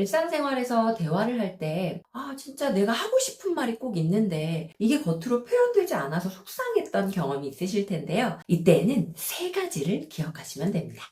일상생활에서 대화를 할 때, 아, 진짜 내가 하고 싶은 말이 꼭 있는데, 이게 겉으로 표현되지 않아서 속상했던 경험이 있으실 텐데요. 이때에는 세 가지를 기억하시면 됩니다.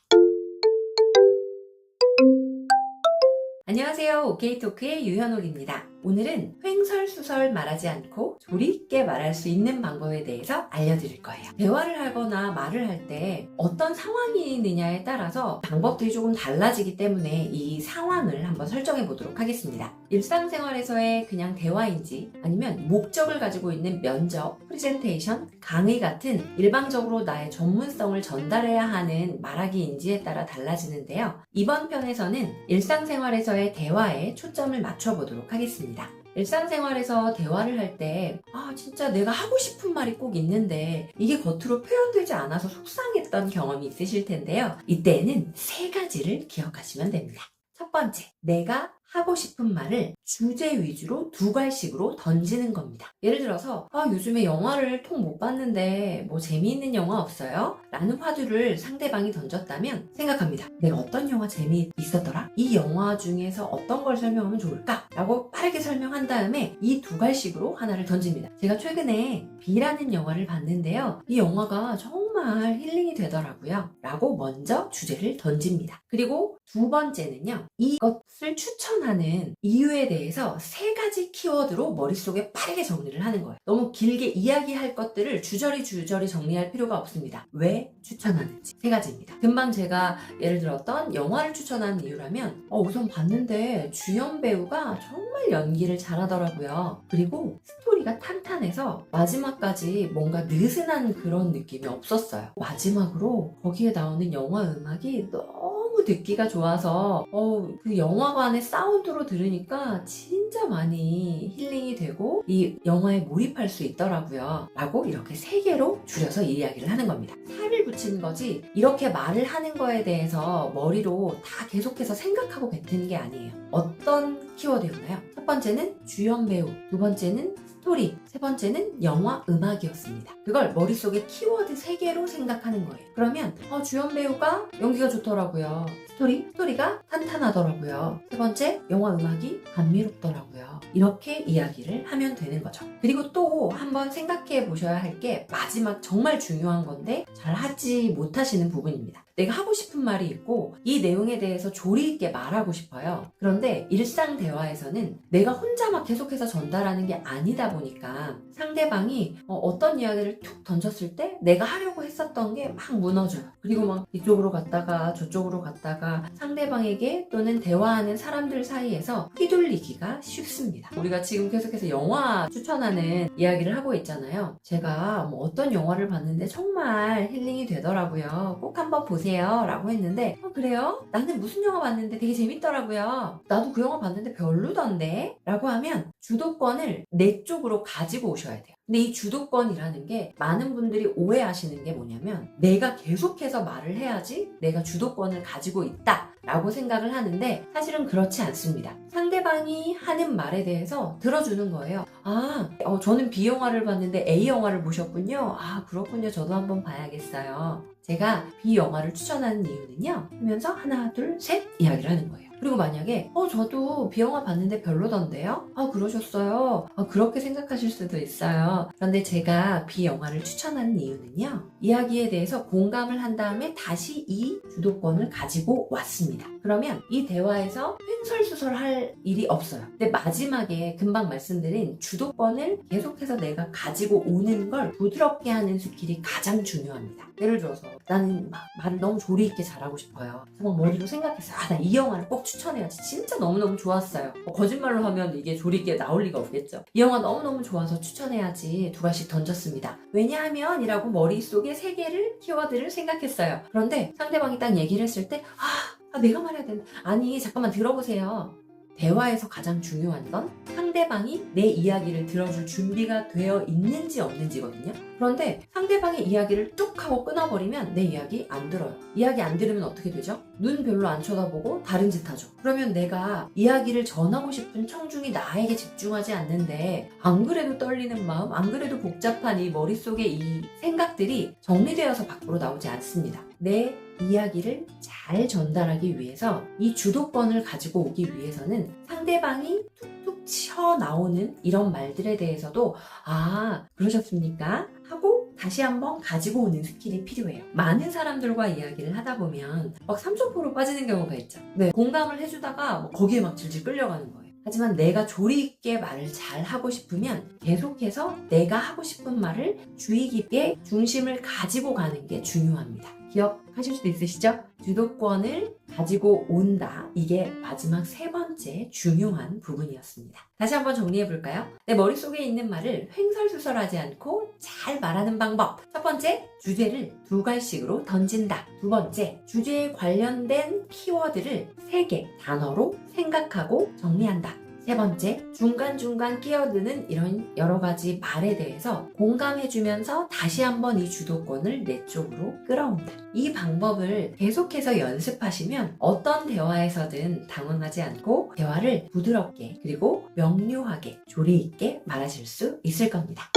안녕하세요. 오케이토크의 유현옥입니다. 오늘은 횡설수설 말하지 않고 조리 있게 말할 수 있는 방법에 대해서 알려드릴 거예요. 대화를 하거나 말을 할 때 어떤 상황이 있느냐에 따라서 방법들이 조금 달라지기 때문에 이 상황을 한번 설정해 보도록 하겠습니다. 일상생활에서의 그냥 대화인지 아니면 목적을 가지고 있는 면접, 프레젠테이션, 강의 같은 일방적으로 나의 전문성을 전달해야 하는 말하기인지에 따라 달라지는데요. 이번 편에서는 일상생활에서의 대화에 초점을 맞춰 보도록 하겠습니다. 일상생활에서 대화를 할 때, 아, 진짜 내가 하고 싶은 말이 꼭 있는데, 이게 겉으로 표현되지 않아서 속상했던 경험이 있으실 텐데요. 이때에는 세 가지를 기억하시면 됩니다. 첫 번째, 내가 하고 싶은 말을 주제 위주로 두 갈씩으로 던지는 겁니다. 예를 들어서, 아, 요즘에 영화를 통 못 봤는데, 뭐 재미있는 영화 없어요? 라는 화두를 상대방이 던졌다면 생각합니다. 내가 어떤 영화 재미있었더라? 이 영화 중에서 어떤 걸 설명하면 좋을까? 라고 빠르게 설명한 다음에 이두 갈씩으로 하나를 던집니다. 제가 최근에 비라는 영화를 봤는데요. 이 영화가 정말 힐링이 되더라고요. 라고 먼저 주제를 던집니다. 그리고 두 번째는요. 이것을 추천하는 이유에 대해서 세 가지 키워드로 머릿속에 빠르게 정리를 하는 거예요. 너무 길게 이야기할 것들을 주저리 주저리 정리할 필요가 없습니다. 왜 추천하는지 세 가지입니다. 금방 제가 예를 들었던 영화를 추천한 이유라면 어, 우선 봤는데 주연 배우가 정말 연기를 잘하더라고요. 그리고 스토리 가 탄탄해서 마지막까지 뭔가 느슨한 그런 느낌이 없었어요. 마지막으로 거기에 나오는 영화 음악이 너무 듣기가 좋아서 어, 그 영화관의 사운드로 들으니까 진짜 많이 힐링이 되고 이 영화에 몰입할 수 있더라고요. 라고 이렇게 세 개로 줄여서 이 이야기를 하는 겁니다. 살을 붙이는 거지 이렇게 말을 하는 거에 대해서 머리로 다 계속해서 생각하고 뱉는 게 아니에요. 어떤 키워드였나요? 첫 번째는 주연 배우, 두 번째는 스토리, 세 번째는 영화 음악이었습니다. 그걸 머릿속에 키워드 세 개로 생각하는 거예요. 그러면 어, 주연 배우가 연기가 좋더라고요. 스토리, 스토리가 탄탄하더라고요. 세 번째, 영화 음악이 감미롭더라고요. 이렇게 이야기를 하면 되는 거죠. 그리고 또 한번 생각해 보셔야 할 게 마지막 정말 중요한 건데 잘 하지 못하시는 부분입니다. 내가 하고 싶은 말이 있고 이 내용에 대해서 조리 있게 말하고 싶어요. 그런데 일상 대화에서는 내가 혼자 막 계속해서 전달하는 게 아니다 보니까 상대방이 어, 떤 이야기를 툭 던졌을 때 내가 하려고 했었던 게 막 무너져요. 그리고 막 이쪽으로 갔다가 저쪽으로 갔다가 상대방에게 또는 대화하는 사람들 사이에서 휘둘리기가 쉽습니다. 우리가 지금 계속해서 영화 추천하는 이야기를 하고 있잖아요. 제가 뭐 어떤 영화를 봤는데 정말 힐링이 되더라고요. 꼭 한번 보세요. 라고 했는데, 어, 그래요? 나는 무슨 영화 봤는데 되게 재밌더라고요. 나도 그 영화 봤는데 별로던데? 라고 하면 주도권을 내 쪽으로 가지고 오셔야 돼요. 근데 이 주도권이라는 게 많은 분들이 오해하시는 게 뭐냐면 내가 계속해서 말을 해야지 내가 주도권을 가지고 있다. 라고 생각을 하는데 사실은 그렇지 않습니다. 상대방이 하는 말에 대해서 들어주는 거예요. 아, 어, 저는 B 영화를 봤는데 A 영화를 보셨군요. 아, 그렇군요. 저도 한번 봐야겠어요. 제가 B 영화를 추천하는 이유는요. 하면서 하나, 둘, 셋 이야기를 하는 거예요. 그리고 만약에 어 저도 비영화 봤는데 별로던데요? 아 그러셨어요? 아, 그렇게 생각하실 수도 있어요. 그런데 제가 비영화를 추천하는 이유는요. 이야기에 대해서 공감을 한 다음에 다시 이 주도권을 가지고 왔습니다. 그러면 이 대화에서 횡설수설할 일이 없어요. 근데 마지막에 금방 말씀드린 주도권을 계속해서 내가 가지고 오는 걸 부드럽게 하는 스킬이 가장 중요합니다. 예를 들어서 나는 막 말을 너무 조리 있게 잘하고 싶어요. 막 머리로 생각했어요. 아, 나 이 영화를 꼭 추천해야지. 진짜 너무너무 좋았어요. 뭐 거짓말로 하면 이게 조리 있게 나올 리가 없겠죠. 이 영화 너무너무 좋아서 추천해야지 두 가지씩 던졌습니다. 왜냐하면 이라고 머릿속에 세 개를 키워드를 생각했어요. 그런데 상대방이 딱 얘기를 했을 때 아, 아, 내가 말해야 되는 아니 잠깐만 들어보세요. 대화에서 가장 중요한 건 상대방이 내 이야기를 들어줄 준비가 되어 있는지 없는지거든요. 그런데 상대방의 이야기를 뚝 하고 끊어버리면 내 이야기 안 들어요. 이야기 안 들으면 어떻게 되죠? 눈 별로 안 쳐다보고 다른 짓 하죠. 그러면 내가 이야기를 전하고 싶은 청중이 나에게 집중하지 않는데 안 그래도 떨리는 마음, 안 그래도 복잡한 이 머릿속에 이 생각들이 정리되어서 밖으로 나오지 않습니다. 내 이야기를 잘 전달하기 위해서 이 주도권을 가지고 오기 위해서는 상대방이 툭툭 튀어 나오는 이런 말들에 대해서도 아, 그러셨습니까? 하고 다시 한번 가지고 오는 스킬이 필요해요. 많은 사람들과 이야기를 하다 보면 막 삼천포로 빠지는 경우가 있죠. 네, 공감을 해주다가 뭐 거기에 막 질질 끌려가는 거예요. 하지만 내가 조리 있게 말을 잘 하고 싶으면 계속해서 내가 하고 싶은 말을 주의 깊게 중심을 가지고 가는 게 중요합니다. 기억하실 수도 있으시죠? 주도권을 가지고 온다. 이게 마지막 세 번째 중요한 부분이었습니다. 다시 한번 정리해 볼까요? 내 머릿속에 있는 말을 횡설수설하지 않고 잘 말하는 방법. 첫 번째, 주제를 두 갈씩으로 던진다. 두 번째, 주제에 관련된 키워드를 세 개 단어로 생각하고 정리한다. 세 번째, 중간중간 끼어드는 이런 여러 가지 말에 대해서 공감해주면서 다시 한번 이 주도권을 내 쪽으로 끌어온다. 이 방법을 계속해서 연습하시면 어떤 대화에서든 당황하지 않고 대화를 부드럽게 그리고 명료하게 조리 있게 말하실 수 있을 겁니다.